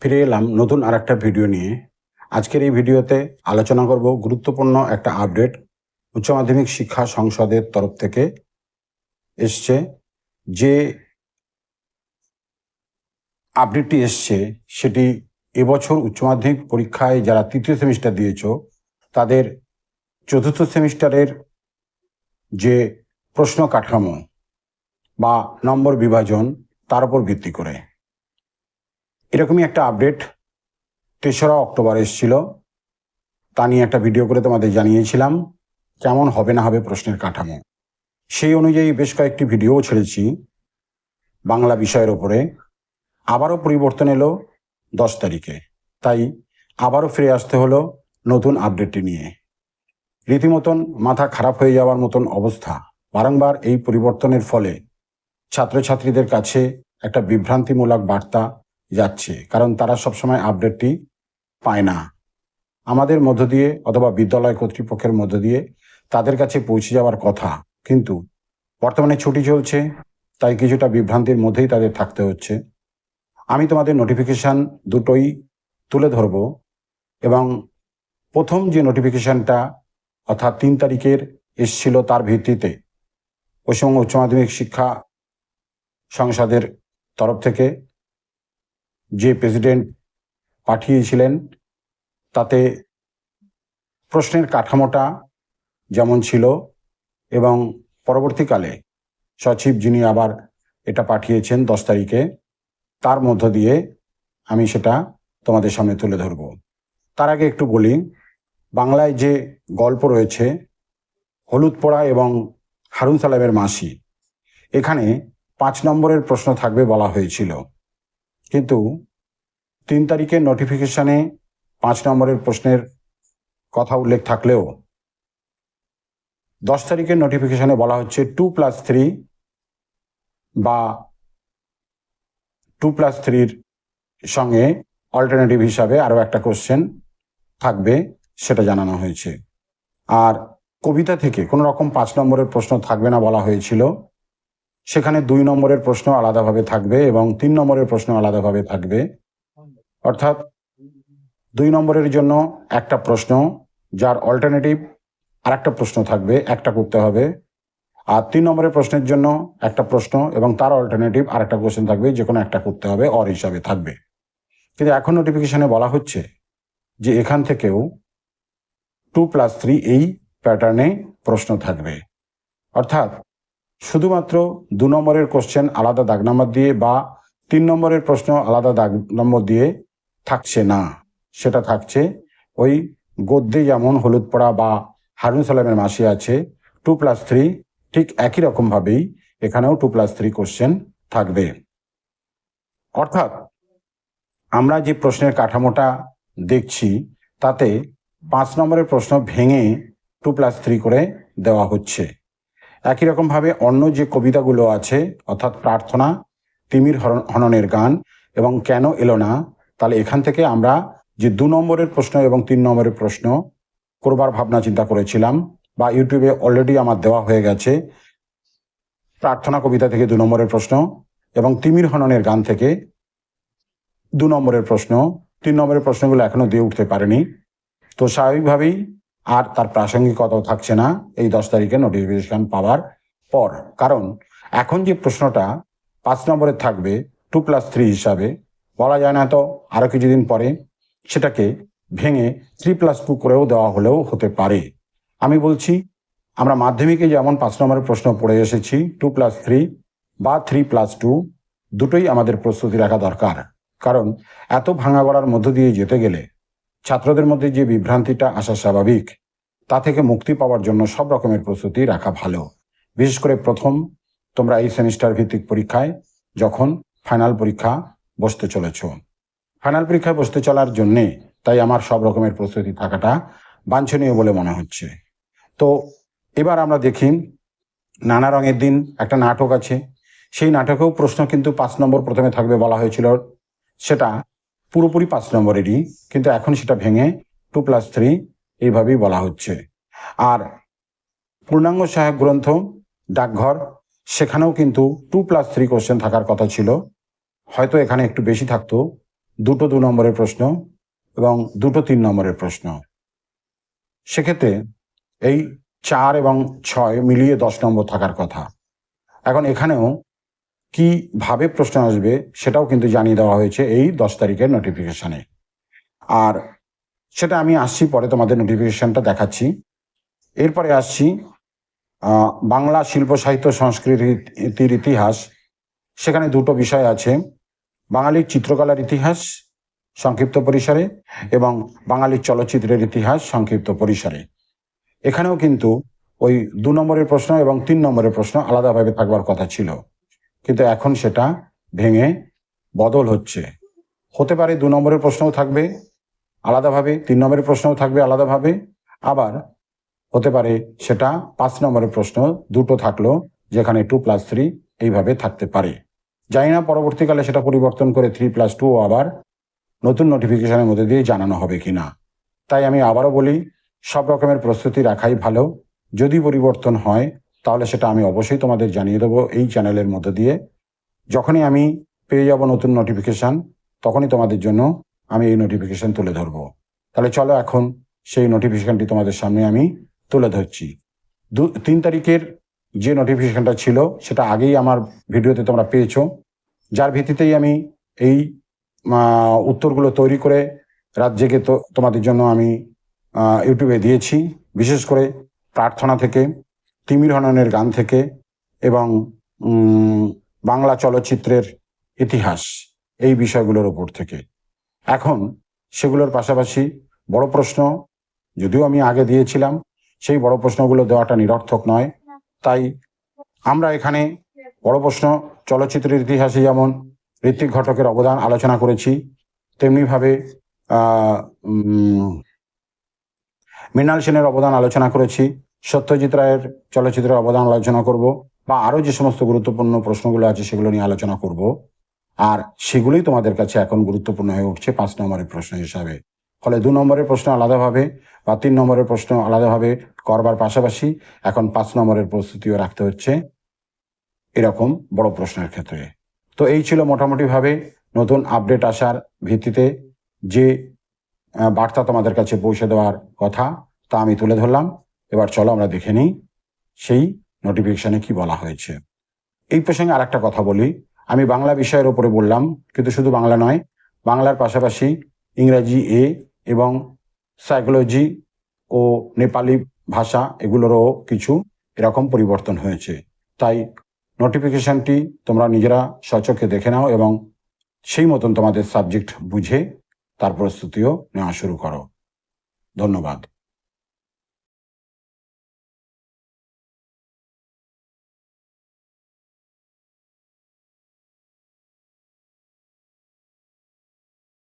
ফিরে এলাম নতুন আর একটা ভিডিও নিয়ে। আজকের এই ভিডিওতে আলোচনা করব গুরুত্বপূর্ণ একটা আপডেট উচ্চ মাধ্যমিক শিক্ষা সংসদের তরফ থেকে এসছে। যে আপডেটটি এসছে, সেটি এবছর উচ্চ মাধ্যমিক পরীক্ষায় যারা তৃতীয় সেমিস্টার দিয়েছ, তাদের চতুর্থ সেমিস্টারের যে প্রশ্ন কাঠামো বা নম্বর বিভাজন, তার উপর ভিত্তি করে। এরকমই একটা আপডেট তেসরা অক্টোবর এসেছিল। তা নিয়ে একটা ভিডিও করে তোমাদের জানিয়েছিলাম, কেমন হবে না হবে প্রশ্নের কাঠামো। সেই অনুযায়ী বেশ কয়েকটি ভিডিও ছেড়েছি বাংলা বিষয়ের ওপরে। আবারও পরিবর্তন এলো দশ তারিখে। তাই আবারও ফিরে আসতে হলো নতুন আপডেটটি নিয়ে। রীতিমতন মাথা খারাপ হয়ে যাওয়ার মতন অবস্থা। বারংবার এই পরিবর্তনের ফলে ছাত্রছাত্রীদের কাছে একটা বিভ্রান্তিমূলক বার্তা যাচ্ছে, কারণ তারা সবসময় আপডেটটি পায় না। আমাদের মধ্য দিয়ে অথবা বিদ্যালয় কর্তৃপক্ষের মধ্য দিয়ে তাদের কাছে পৌঁছে যাওয়ার কথা, কিন্তু বর্তমানে ছুটি চলছে, তাই কিছুটা বিভ্রান্তির মধ্যেই তাদের থাকতে হচ্ছে। আমি তোমাদের নোটিফিকেশান দুটোই তুলে ধরব এবং প্রথম যে নোটিফিকেশানটা অর্থাৎ তিন তারিখের এসছিল তার ভিত্তিতে পশ্চিমবঙ্গ উচ্চ মাধ্যমিক শিক্ষা সংসদের তরফ থেকে যে প্রেসিডেন্ট পাঠিয়েছিলেন, তাতে প্রশ্নের কাঠামোটা যেমন ছিল এবং পরবর্তীকালে সচিব যিনি আবার এটা পাঠিয়েছেন দশ তারিখে, তার মধ্য দিয়ে আমি সেটা তোমাদের সামনে তুলে ধরব। তার আগে একটু বলি, বাংলায় যে গল্প রয়েছে, হলুদ পোড়া এবং হারুন সালামের মাসি, এখানে পাঁচ নম্বরের প্রশ্ন থাকবে বলা হয়েছিল। কিন্তু তিন তারিখের নোটিফিকেশনে পাঁচ নম্বরের প্রশ্নের কথা উল্লেখ থাকলেও দশ তারিখের নোটিফিকেশনে বলা হচ্ছে টু প্লাস থ্রি বা টু প্লাস থ্রির সঙ্গে অল্টারনেটিভ হিসাবে আরও একটা কোশ্চেন থাকবে, সেটা জানানো হয়েছে। আর কবিতা থেকে কোনো রকম পাঁচ নম্বরের প্রশ্ন থাকবে না বলা হয়েছিল। সেখানে দুই নম্বরের প্রশ্ন আলাদাভাবে থাকবে এবং তিন নম্বরের প্রশ্ন আলাদাভাবে থাকবে। অর্থাৎ দুই নম্বরের জন্য একটা প্রশ্ন, যার অল্টারনেটিভ আর একটা প্রশ্ন থাকবে, একটা করতে হবে। আর তিন নম্বরের প্রশ্নের জন্য একটা প্রশ্ন এবং তার অল্টারনেটিভ আর একটা কোশ্চেন থাকবে, যে কোনো একটা করতে হবে অর হিসাবে থাকবে। কিন্তু এখন নোটিফিকেশনে বলা হচ্ছে যে এখান থেকেও টু প্লাস থ্রি এই প্যাটার্নে প্রশ্ন থাকবে। অর্থাৎ শুধুমাত্র দু নম্বরের কোশ্চেন আলাদা দাগ নম্বর দিয়ে বা তিন নম্বরের প্রশ্ন আলাদা দাগ নম্বর দিয়ে থাকছে না। সেটা থাকছে ওই গদ্যে যেমন হলুদ পড়া বা হারুন সালামের মাসি আছে টু প্লাস থ্রি ঠিক একই রকমভাবেই এখানেও টু প্লাস থ্রি কোশ্চেন থাকবে। অর্থাৎ আমরা যে প্রশ্নের কাঠামোটা দেখছি, তাতে পাঁচ নম্বরের প্রশ্ন ভেঙে টু প্লাস থ্রি করে দেওয়া হচ্ছে। একই রকমভাবে অন্য যে কবিতাগুলো আছে, অর্থাৎ প্রার্থনা, তিমির হননের গান এবং কেন এলো না, তাহলে এখান থেকে আমরা যে দু নম্বরের প্রশ্ন এবং তিন নম্বরের প্রশ্ন করবার ভাবনা চিন্তা করেছিলাম বা ইউটিউবে অলরেডি আমার দেওয়া হয়ে গেছে। প্রার্থনা কবিতা থেকে দু নম্বরের প্রশ্ন এবং তিমির হননের গান থেকে দু নম্বরের প্রশ্ন। তিন নম্বরের প্রশ্নগুলো এখনও দিয়ে উঠতে পারেনি। তো স্বাভাবিকভাবেই আর তার প্রাসঙ্গিকতাও থাকছে না এই দশ তারিখে নোটিফিকেশন পাওয়ার পর। কারণ এখন যে প্রশ্নটা পাঁচ নম্বরে থাকবে টু প্লাস থ্রি হিসাবে, বলা যায় না তো আরও কিছুদিন পরে সেটাকে ভেঙে থ্রি প্লাস টু করেও দেওয়া হলেও হতে পারে। আমি বলছি, আমরা মাধ্যমিকে যেমন পাঁচ নম্বরের প্রশ্ন পড়ে এসেছি টু প্লাস থ্রি বা থ্রি প্লাস টু দুটোই আমাদের প্রস্তুতি রাখা দরকার। কারণ এত ভাঙা গড়ার মধ্য দিয়ে যেতে গেলে ছাত্রদের মধ্যে যে বিভ্রান্তিটা আসা স্বাভাবিক, তা থেকে মুক্তি পাওয়ার জন্য সব রকমের প্রস্তুতি রাখা ভালো। বিশেষ করে প্রথম, তোমরা এই সেমিস্টার ভিত্তিক পরীক্ষায় যখন ফাইনাল পরীক্ষা বসতে চলেছ। ফাইনাল পরীক্ষায় বসতে চলার জন্যে তাই আমার সব রকমের প্রস্তুতি থাকাটা বাঞ্ছনীয় বলে মনে হচ্ছে। তো এবার আমরা দেখি, নানা রঙের দিন একটা নাটক আছে। সেই নাটকেও প্রশ্ন কিন্তু পাঁচ নম্বর প্রথমে থাকবে বলা হয়েছিল। সেটা পুরোপুরি পাঁচ নম্বরেরই কিন্তু এখন সেটা ভেঙে টু প্লাস থ্রি এইভাবেই বলা হচ্ছে। আর পূর্ণাঙ্গ সহায়ক গ্রন্থ, ডাকঘর, সেখানেও কিন্তু টু প্লাস থ্রি কোশ্চেন থাকার কথা ছিল। হয়তো এখানে একটু বেশি থাকতো। দুটো দু নম্বরের প্রশ্ন এবং দুটো তিন নম্বরের প্রশ্ন। সেক্ষেত্রে এই চার এবং ছয় মিলিয়ে দশ নম্বর থাকার কথা। এখন এখানেও কীভাবে প্রশ্ন আসবে সেটাও কিন্তু জানিয়ে দেওয়া হয়েছে এই দশ তারিখের নোটিফিকেশনে আর সেটা আমি আসছি পরে তোমাদের নোটিফিকেশনটা দেখাচ্ছি। এরপরে আসছি বাংলা শিল্প, সাহিত্য, সংস্কৃতির ইতিহাস। সেখানে দুটো বিষয় আছে। বাঙালির চিত্রকলার ইতিহাস সংক্ষিপ্ত পরিসরে এবং বাঙালির চলচ্চিত্রের ইতিহাস সংক্ষিপ্ত পরিসরে। এখানেও কিন্তু ওই দু নম্বরের প্রশ্ন এবং তিন নম্বরের প্রশ্ন আলাদাভাবে থাকবার কথা ছিল। কিন্তু এখন সেটা ভেঙে বদল হচ্ছে। হতে পারে দু নম্বরের প্রশ্নও থাকবে, আলাদাভাবে, তিন নম্বরের প্রশ্নও থাকবে আলাদাভাবে, আবার হতে পারে সেটা পাঁচ নম্বরের প্রশ্ন দুটো থাকল, যেখানে টু প্লাস থ্রি এইভাবে থাকতে পারে। জানি না, পরবর্তীকালে সেটা পরিবর্তন করে থ্রি প্লাস টু আবার নতুন নোটিফিকেশনের মধ্যে দিয়ে জানানো হবে কি না তাই আমি আবারও বলি, সব রকমের প্রস্তুতি রাখাই ভালো। যদি পরিবর্তন হয় তাহলে সেটা আমি অবশ্যই তোমাদের জানিয়ে দেবো এই চ্যানেলের মধ্যে দিয়ে। যখনই আমি পেয়ে যাব নতুন নোটিফিকেশান তখনই তোমাদের জন্য আমি এই নোটিফিকেশান তুলে ধরবো। তাহলে চলো এখন সেই নোটিফিকেশানটি তোমাদের সামনে আমি তুলে ধরছি। দু, তিন তারিখের যে নোটিফিকেশনটা ছিল, সেটা আগেই আমার ভিডিওতে তোমরা পেয়েছ। যার ভিত্তিতেই আমি এই উত্তরগুলো তৈরি করে জেগে তো তোমাদের জন্য আমি ইউটিউবে দিয়েছি। বিশেষ করে প্রার্থনা থেকে তিমির হননের গান থেকে এবং বাংলা চলচ্চিত্রের ইতিহাস এই বিষয়গুলোর উপর থেকে। এখন সেগুলোর পাশাপাশি বড় প্রশ্ন, যদিও আমি আগে দিয়েছিলাম, সেই বড় প্রশ্নগুলো দেওয়াটা নিরর্থক নয়। তাই আমরা এখানে বড় প্রশ্ন, চলচ্চিত্রের ইতিহাসে যেমন ঋত্বিক ঘটকের অবদান আলোচনা করেছি, তেমনিভাবে মৃণাল সেনের অবদান আলোচনা করেছি সত্যজিৎ রায়ের চলচ্চিত্রের অবদান আলোচনা করব বা আরও যে সমস্ত গুরুত্বপূর্ণ প্রশ্নগুলো আছে সেগুলো নিয়ে আলোচনা করব। আর সেগুলোই তোমাদের কাছে এখন গুরুত্বপূর্ণ হয়ে উঠছে পাঁচ নম্বরের প্রশ্ন হিসাবে। ফলে দু নম্বরের প্রশ্ন আলাদাভাবে বা তিন নম্বরের প্রশ্ন আলাদাভাবে করবার পাশাপাশি এখন পাঁচ নম্বরের প্রস্তুতিও রাখতে হচ্ছে। এরকম বড় প্রশ্নের ক্ষেত্রে। তো এই ছিল মোটামুটিভাবে নতুন আপডেট আসার ভিত্তিতে যে বার্তা তোমাদের কাছে পৌঁছে দেওয়ার কথা তা আমি তুলে ধরলাম। এবার চলো আমরা দেখে নিই সেই নোটিফিকেশনে কি বলা হয়েছে। এই প্রসঙ্গে আর একটা কথা বলি। আমি বাংলা বিষয়ের ওপরে বললাম, কিন্তু শুধু বাংলা নয়, বাংলার পাশাপাশি ইংরাজি এ এবং সাইকোলজি ও নেপালি ভাষা এগুলোরও কিছু এরকম পরিবর্তন হয়েছে। তাই নোটিফিকেশনটি তোমরা নিজেরা সচক্ষে দেখে নাও এবং সেই মতন তোমাদের সাবজেক্ট বুঝে তার প্রস্তুতিও নেওয়া শুরু করো। ধন্যবাদ।